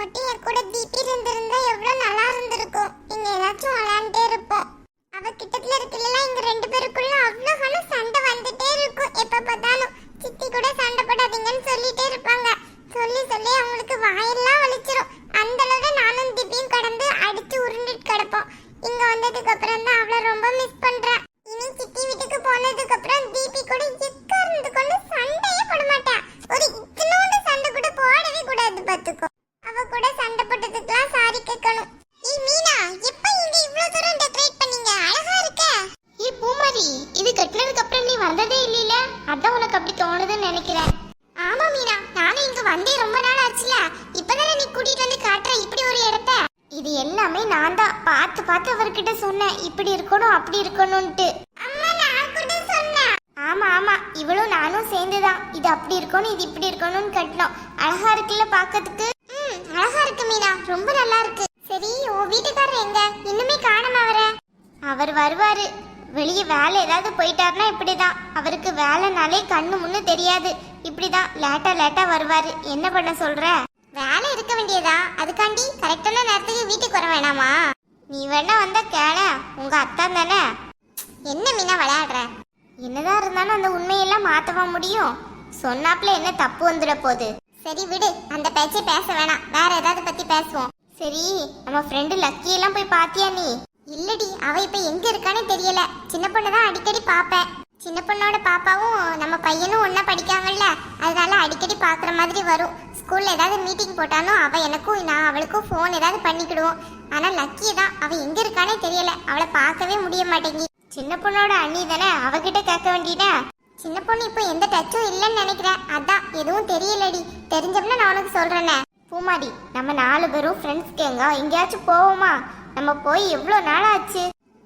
மட்டும் என் கூட தீபி இருந்திருந்தா எவ்வளவு நல்லா இருந்திருக்கும். இங்க ஏதாச்சும் விளையாண்டே இருப்போம் அவ கிட்டத்துல இருக்கல இங்க ரெண்டு பேருக்குள்ள அவ்வளோ கணம் சண்டை வந்துட்டே இருக்கும். எப்ப பார்த்தாலும் சித்தி கூட சண்டை போடாதீங்கன்னு சொல்லிட்டே இருப்பாங்க. சொல்லி சொல்லி அவங்களுக்கு வாயெல்லாம் வலிச்சிரும். அந்த அளவுக்கு நானும் தீபியும் அப்படி இருக்கணும்ட்டு ஆமா ஆமா இவளும் நானும் சேர்ந்துதான். இது அப்படி இருக்கணும் இது இப்படி இருக்கணும்னு கட்டினோம். அழகா இருக்குல்ல பாக்கிறதுக்கு ம் அழகா இருக்கு மீனா. ரொம்ப நல்லா இருக்கு. சரி உன் வீட்டுக்காரர் எங்க? இன்னுமே காணாம அவர? அவர் வருவாரு. வெளியே வேலை ஏதாவது போயிட்டாருன்னா இப்படிதான். அவருக்கு வேலைனாலே கண்ணு முன்னு தெரியாது. இப்படிதான் லேட்டா லேட்டா வருவாரு. என்ன பண்ண சொல்ற? வேலை இருக்க வேண்டியதா? அதுக்காண்டி கரெக்டான நேரத்துக்கு வீட்டுக்கு வர வேணாமா? நீ வேணா வந்தா கேள. உங்க அத்தான் தானே? என்ன மீனா விளையாடுற? என்னதான் இருந்தாலும் அந்த உண்மையெல்லாம் மாத்தவா முடியும்? சொன்னாப்ல என்ன தப்பு வந்துட போகுது? சரி விடு அந்த பேச்சே பேச வேணாம். வேற ஏதாவது பத்தி பேசுவோம். சரி நம்ம ஃப்ரெண்டு லக்கி எல்லாம் போய் பாத்தியா நீ? இல்லடி அவ இப்ப எங்க இருக்கானே தெரியல. சின்ன பொண்ணு தான் அடிக்கடி பாப்பேன். சின்ன பொண்ணோட பாப்பாவும் நம்ம பையனும் ஒன்றா படிக்காங்கல்ல அதனால அடிக்கடி பார்க்குற மாதிரி வரும். ஸ்கூலில் ஏதாவது மீட்டிங் போட்டாலும் அவள் எனக்கும் நான் அவளுக்கும் ஃபோன் ஏதாவது பண்ணிக்கிடுவோம். ஆனால் லக்கி தான். அவள் எங்கே இருக்கானே தெரியல. அவளை பார்க்கவே முடிய மாட்டேங்கி சின்ன பொண்ணோட அண்ணி தானே? அவகிட்ட கேட்க வேண்டியதா? சின்ன பொண்ணு இப்போ எந்த டச்சும் இல்லைன்னு நினைக்கிறேன். அதான் எதுவும் தெரியலடி. தெரிஞ்சோம்னா நான் உனக்கு சொல்கிறேனே பூமாடி நம்ம நாலு பேரும் ஃப்ரெண்ட்ஸ் கேங்கா. எங்கேயாச்சும் போவோமா? நம்ம போய் எவ்வளோ நாள் ஆச்சு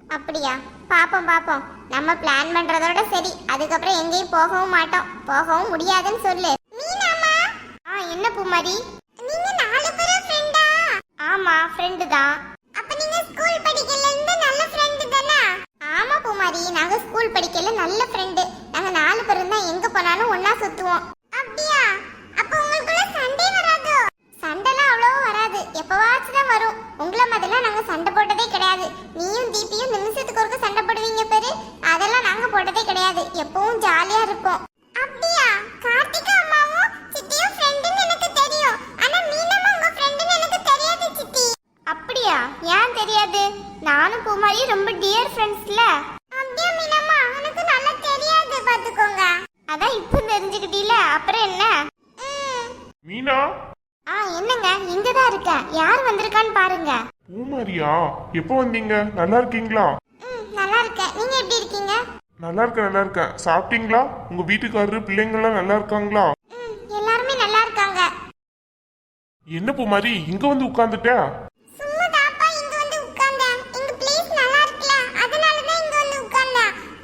அப்படியா? பாப்போம் பாப்போம். நம்ம பிளான் பண்றதோட சரி. அதுக்கப்புறம் எங்கேயும் போகவும் மாட்டோம். போகவும் முடியாதுன்னு சொல்லு. ஆ என்ன பூமாரி? நீங்க நாலு பேரும் ஃப்ரெண்டா ஆமா ஃப்ரெண்டு தான். அப்ப நீங்க ஸ்கூல் படிக்கல இருந்து நல்ல ஃப்ரெண்ட் தானே? ஆமா பூமாரி. நாங்க ஸ்கூல் படிக்கல நல்ல எப்பவும் ஜாலியா இருப்போம். அப்படியா? கார்த்திகா அம்மாவும் சித்தியும் ஃப்ரெண்டுன்னு எனக்கு தெரியும். ஆனா மீனம்மா உங்க ஃப்ரெண்டுன்னு எனக்கு தெரியாது சித்தி. அப்படியா? ஏன் தெரியாது? நானும் பூமாரியும் ரொம்ப டியர் ஃப்ரெண்ட்ஸ்ல அப்படியா மீனம்மா? எனக்கு நல்லா தெரியாது பாத்துக்கோங்க. அதான் இப்போ தெரிஞ்சுக்கிட்டீல? அப்புறம் என்ன? மீனா? ஆ என்னங்க? இங்க தான் இருக்கேன். யார் வந்திருக்கான்னு பாருங்க. பூமாரியா? எப்போ வந்தீங்க? நல்லா இருக்கீங்களா ம் நல்லா இருக்கேன் நீங்க எப்படி இருக்கீங்க நல்லா இருக்கேன் நல்லா இருக்கேன் சாப்பிட்டீங்களா? உங்க வீட்டுக்காரரு பிள்ளைங்களாம் நல்லா இருக்காங்களா எல்லாருமே நல்லா இருக்காங்க என்ன பூமாரி இங்க வந்து உட்கார்ந்துட்ட சும்மா தாப்பா இங்க வந்து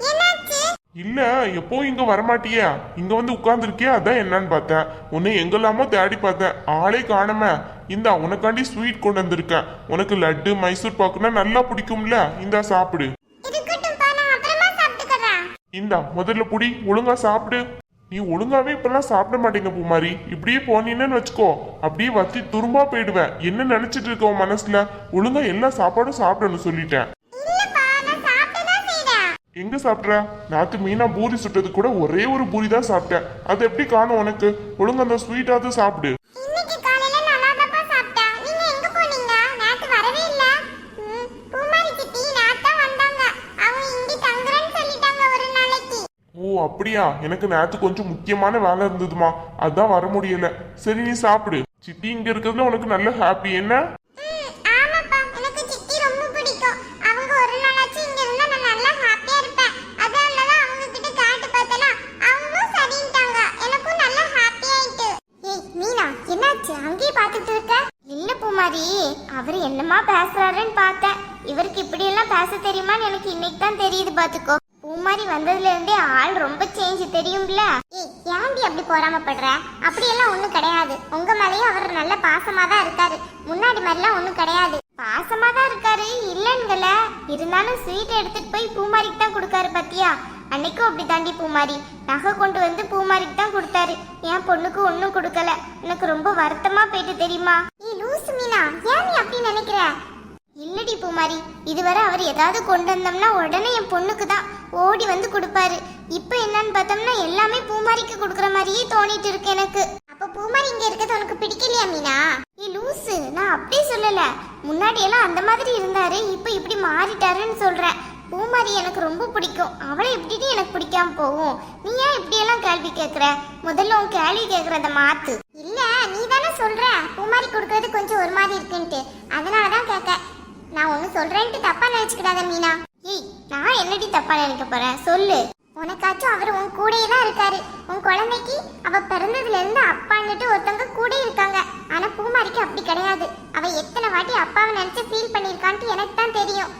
என்னாச்சு? இல்ல எப்போ இங்க வரமாட்டியா. இங்க வந்து உட்கார்ந்துருக்கியா? அதான் என்னன்னு பார்த்தேன். உன்னை எங்கெல்லாமோ தேடி பார்த்தேன். ஆளே காணாம. இந்தா உனக்காண்டி ஸ்வீட் கொண்டு வந்திருக்கேன். உனக்கு லட்டு மைசூர் பாக்குனா நல்லா பிடிக்கும்ல. இந்தா சாப்பிடு. இந்தா முதல்ல புடி ஒழுங்கா சாப்பிடு. நீ ஒழுங்காவே இப்பெல்லாம் சாப்பிட மாட்டேங்க பூமாரி. இப்படியே போனீன்னு வச்சுக்கோ. அப்படியே வத்தி துரும்பா போயிடுவேன் என்ன நினைச்சிட்டு இருக்க உன் மனசுல? ஒழுங்கா எல்லா சாப்பாடும் சாப்பிடணும் சொல்லிட்டேன். எங்க சாப்பிட்ற? நாத்து மீனா பூரி சுட்டது கூட ஒரே ஒரு பூரி தான் சாப்பிட்டேன். அது எப்படி காணும் உனக்கு? ஒழுங்கா அந்த ஸ்வீட்டாவது சாப்பிடு. அப்படியா? எனக்கு நேத்து கொஞ்சம் முக்கியமான வேலை இருந்ததுமா. அதான் வர முடியல. சரி நீ சாப்பிடு. சித்தி இங்க இருக்கிறதுல உனக்கு நல்ல ஹாப்பி என்ன? ஆமாப்பா. ரொம்ப பிடிக்கும். நான் நல்லா இருப்பேன். அவங்க கிட்ட நல்லா பார்த்துட்டு இருக்க? அவர் என்னமா பேசுறாருன்னு பார்த்தேன். இவருக்கு இப்படி எல்லாம் பேச தெரியுமான்னு எனக்கு இன்னைக்கு தான் தெரியுது பாத்துக்கோ பூமாரி வந்ததுல இருந்தே ஆள் ரொம்ப சேஞ்ச் தெரியும்ல? ஏய் ஏன்டி அப்படி பொறாமப்படுற? அப்படியெல்லாம் ஒன்றும் கிடையாது. உங்க மேலயும் அவர் நல்ல பாசமா தான் இருக்காரு. முன்னாடி மாதிரிலாம் ஒன்றும் கிடையாது. பாசமா தான் இருக்காரு. இல்லைங்கல. இருந்தாலும் ஸ்வீட் எடுத்துட்டு போய் பூமாரிக்கு தான் கொடுக்காரு பாத்தியா? அன்னைக்கும் அப்படி தாண்டி பூமாரி. நகை கொண்டு வந்து பூமாரிக்கு தான் கொடுத்தாரு. என் பொண்ணுக்கு ஒன்றும் கொடுக்கல. எனக்கு ரொம்ப வருத்தமா போயிட்டு தெரியுமா? நீ லூசு மீனா. ஏன் நீ அப்படி நினைக்கிற? இல்லடி பூமாரி இதுவரை அவர் ஏதாவது கொண்டு வந்தோம்னா உடனே என் பொண்ணுக்கு தான் ஓடி வந்து கொடுப்பாரு. இப்போ என்னன்னு பார்த்தோம்னா எல்லாமே பூமாரிக்கு கொடுக்குற மாதிரியே தோணிட்டு இருக்கு எனக்கு. அப்போ பூமாரி இங்க இருக்கிறது உனக்கு பிடிக்கலையா மீனா? ஏ லூசு நான் அப்படியே சொல்லல. முன்னாடி எல்லாம் அந்த மாதிரி இருந்தாரு இப்போ இப்படி மாறிட்டாருன்னு சொல்றேன். பூமாரி எனக்கு ரொம்ப பிடிக்கும். அவளை எப்படிடி எனக்கு பிடிக்காம போகும்? நீ ஏன் இப்படியெல்லாம் கேள்வி கேட்குற? முதல்ல உன் கேள்வி கேட்குறத மாத்து. இல்லை நீ தானே சொல்கிற பூமாரி கொடுக்கறது கொஞ்சம் ஒரு மாதிரி இருக்குன்ட்டு. அதனால தான் கேட்க. நான் ஒண்ணு சொல்றேன்ட்டு தப்பா நினைச்சுக்கிடாத மீனா. ஏய் நான் என்னடி தப்பா நினைக்க போறேன் சொல்லு. உனக்காச்சும் அவர் உன் கூடயே தான் இருக்காரு. உன் குழந்தைக்கு அவ பிறந்ததுல இருந்து அப்பான்னுட்டு ஒருத்தவங்க கூட இருக்காங்க. ஆனா பூமாரிக்கு அப்படி கிடையாது. அவ எத்தனை வாட்டி அப்பாவை நினைச்சு ஃபீல் பண்ணிருக்கான்ட்டு எனக்கு தான் தெரியும்.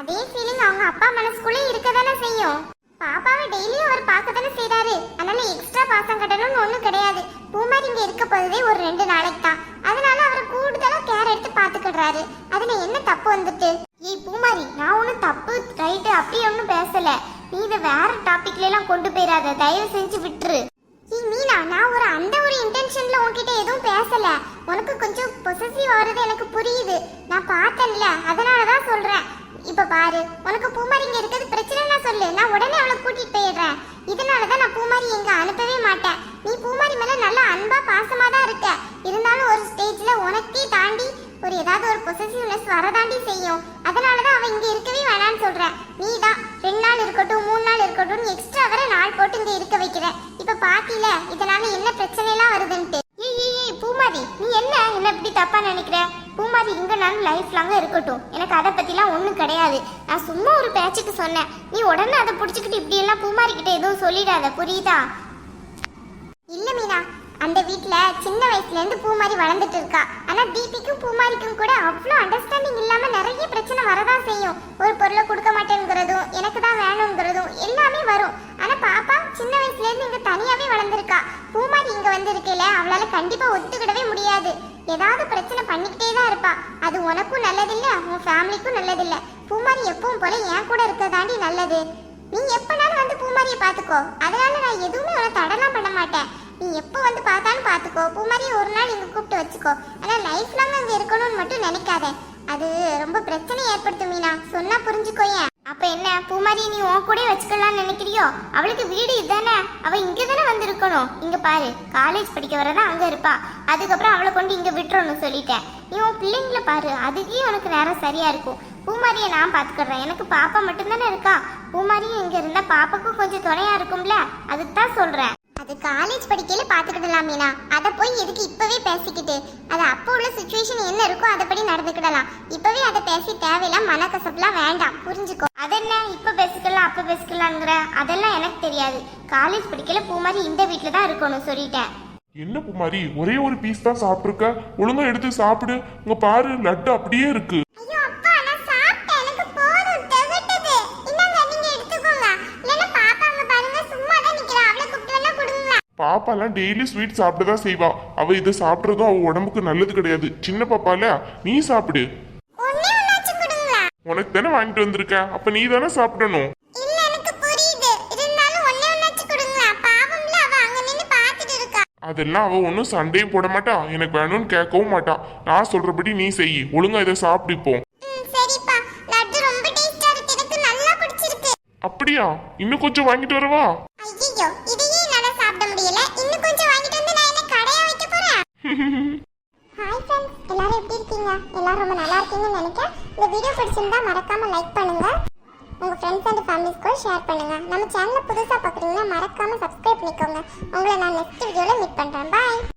அதே ஃபீலிங் அவங்க அப்பா மனசுக்குள்ளே இருக்க தானே செய்யும். பாப்பாவை டெய்லியும் அவர் பார்க்க தானே செய்கிறாரு அதனால எக்ஸ்ட்ரா பாசம் கட்டணும்னு ஒன்றும் கிடையாது. பூமாரி இங்க இருக்க போதே ஒரு ரெண்டு நாளைக்கு தான். அதனால அவர் கூடுதலா கேர் எடுத்து பார்த்துக்கிடுறாரு. அதுல என்ன தப்பு வந்துட்டு? ஏய் பூமாரி நான் ஒன்றும் தப்பு ரைட்டு அப்படி ஒன்றும் பேசல. நீ இதை வேற டாபிக்ல எல்லாம் கொண்டு போயிடாத தயவு செஞ்சு விட்டுரு. ஏய் மீனா நான் ஒரு அந்த ஒரு இன்டென்ஷன்ல உன்கிட்ட எதுவும் பேசல. உனக்கு கொஞ்சம் பொசசிவ் ஆகுறது எனக்கு புரியுது. நான் பார்த்தேன்ல அதனால தான் சொல்றேன். இப்ப பாரு உனக்கு பூமாரி இங்கே இருக்கிறது பிரச்சனை சொல்லு நான் உடனே அவளை கூட்டிட்டு போயிடுறேன். இதனால தான் நான் பூமாரி எங்க அனுப்பவே மாட்டேன். நீ பூமாரி மேல நல்ல அன்பா பாசமா தான் இருக்க. இருந்தாலும் ஒரு ஸ்டேஜ்ல உனக்கே தாண்டி ஒரு ஏதாவது ஒரு பொசசிவ்னஸ் வரதாண்டி செய்யும். அதனால தான் அவ இங்க இருக்கவே வேணாம்னு சொல்றேன். நீ தான் ரெண்டு நாள் இருக்கட்டும் மூணு நாள் இருக்கட்டும் எக்ஸ்ட்ரா வர நாள் போட்டு இங்க இருக்க வைக்கிற இப்ப பாத்தியில இதனால என்ன பிரச்சனை எல்லாம் வருதுன்ட்டு. ஏய் ஏய் ஏய் பூமாரி நீ என்ன? என்ன இப்படி தப்பா நினைக்கிற? பூமாரி இங்கே நான் லைஃப் லாங்காக இருக்கட்டும். எனக்கு அதை பற்றிலாம் ஒன்றும் கிடையாது. நான் சும்மா ஒரு பேச்சுக்கு சொன்னேன். நீ உடனே அதை பிடிச்சிக்கிட்டு இப்படியெல்லாம் பூமாரிக்கிட்ட எதுவும் சொல்லிடாத புரியுதா? இல்லை மீனா அந்த வீட்டில் சின்ன வயசுலேருந்து பூ மாதிரி வளர்ந்துட்டு இருக்கா. ஆனால் தீபிக்கும் பூமாரிக்கும் கூட அவ்வளோ அண்டர்ஸ்டாண்டிங் இல்லாமல் நிறைய பிரச்சனை வரதான் செய்யும். ஒரு பொருளை கொடுக்க மாட்டேங்கிறதும் எனக்கு தான் வேணுங்கிறதும் எல்லாமே வரும். ஆனால் பாப்பா சின்ன வயசுலேருந்து இங்கே தனியாகவே வளர்ந்துருக்கா. வளர்ந்துருக்கா பூமாரி இங்கே வந்திருக்கேல அவளால் கண்டிப்பாக ஒத்துக்கிடவே முடியாது. ஏதாவது பிரச்சனை பண்ணிக்கிட்டே தான் இருப்பா. அது உனக்கும் நல்லதில்லை உன் ஃபேமிலிக்கும் நல்லதில்லை. பூமாரி எப்பவும் போல என் கூட இருக்கதாண்டி நல்லது. நீ எப்பனாலும் வந்து பூமாரியை பார்த்துக்கோ. அதனால நான் எதுவுமே உன தடலாம் பண்ண மாட்டேன். நீ எப்போ வந்து பார்த்தாலும் பாத்துக்கோ பூமாரியை ஒரு நாள் இங்கே கூப்பிட்டு வச்சுக்கோ. ஆனால் லைஃப் லாங் அங்கே இருக்கணும்னு மட்டும் நினைக்காத. அது ரொம்ப பிரச்சனை ஏற்படுத்தும் மீனா. சொன்னா புரிஞ்சுக்கோயேன் அப்ப என்ன பூமாரி நீ உன் கூட வச்சுக்கலாம்னு நினைக்கிறியோ? அவளுக்கு வீடு இதானே? அவ இங்க தானே வந்திருக்கணும். இங்க பாரு காலேஜ் படிக்க வரதான் அங்க இருப்பா. அதுக்கப்புறம் அவளை கொண்டு இங்க விட்டுறணும் சொல்லிட்டேன். நீ உன் பிள்ளைங்கள பாரு அதுக்கே உனக்கு நேரம் சரியா இருக்கும். பூமாரியை நான் பாத்துக்கிறேன் எனக்கு பாப்பா மட்டும்தானே இருக்கா? பூமாரியும் இங்க இருந்தா பாப்பாக்கும் கொஞ்சம் துணையா இருக்கும்ல? அதுக்கு தான் சொல்றேன். அது காலேஜ் படிக்கையில பாத்துக்கிடலாம் மீனா. அதை போய் எதுக்கு இப்பவே பேசிக்கிட்டு? அது அப்போ உள்ள சுச்சுவேஷன் என்ன இருக்கோ அதபடி நடந்துக்கிடலாம். இப்பவே அதை பேசி தேவையில்லாம் மனக்கசப்புலாம் வேண்டாம். புரிஞ்சுக்கோ. அதென்ன? இப்ப பேசிக்கலாம் அப்ப பேசிக்கலாங்கிற அதெல்லாம் எனக்கு தெரியாது. காலேஜ் படிக்கல பூமாரி இந்த வீட்ல தான் இருக்கணும் சொல்லிட்டேன். என்ன பூமாரி? ஒரே ஒரு பீஸ் தான் சாப்பிட்டுருக்க? ஒழுங்கா எடுத்து சாப்பிடு. உங்க பாரு லட்டு அப்படியே இருக்கு. பாப்பாலாம் டெய்லி ஸ்வீட் சாப்பிட்டு தான் செய்வா. அவ இதை சாப்பிட்றதும் அவ உடம்புக்கு நல்லது கிடையாது. சின்ன பாப்பால நீ சாப்பிடு. உனக்கு தானே வாங்கிட்டு வந்திருக்க? அப்ப நீ தானே சாப்பிடணும். அதெல்லாம் அவ ஒன்றும் சண்டையும் போட மாட்டா. எனக்கு வேணும்னு கேட்கவும் மாட்டா. நான் சொல்றபடி நீ செய். ஒழுங்கா இதை சாப்பிடு இப்போ. ம் சரிப்பா. லட்டு ரொம்ப டேஸ்டா இருக்கு. எனக்கு நல்லா பிடிச்சிருக்கு. அப்படியா? இன்னும் கொஞ்சம் வாங்கிட்டு வரவா? மறக்காம லைக் பண்ணுங்க. உங்க ஃப்ரெண்ட்ஸ் அண்ட் ஃபேமிலிஸ்க்கும் ஷேர் பண்ணுங்க. நம்ம சேனலை புதுசா பாக்குறீங்கன்னா மறக்காம சப்ஸ்கிரைப் பண்ணிக்கோங்க. உங்களை நான் நெக்ஸ்ட் வீடியோல மீட் பண்றேன். பாய்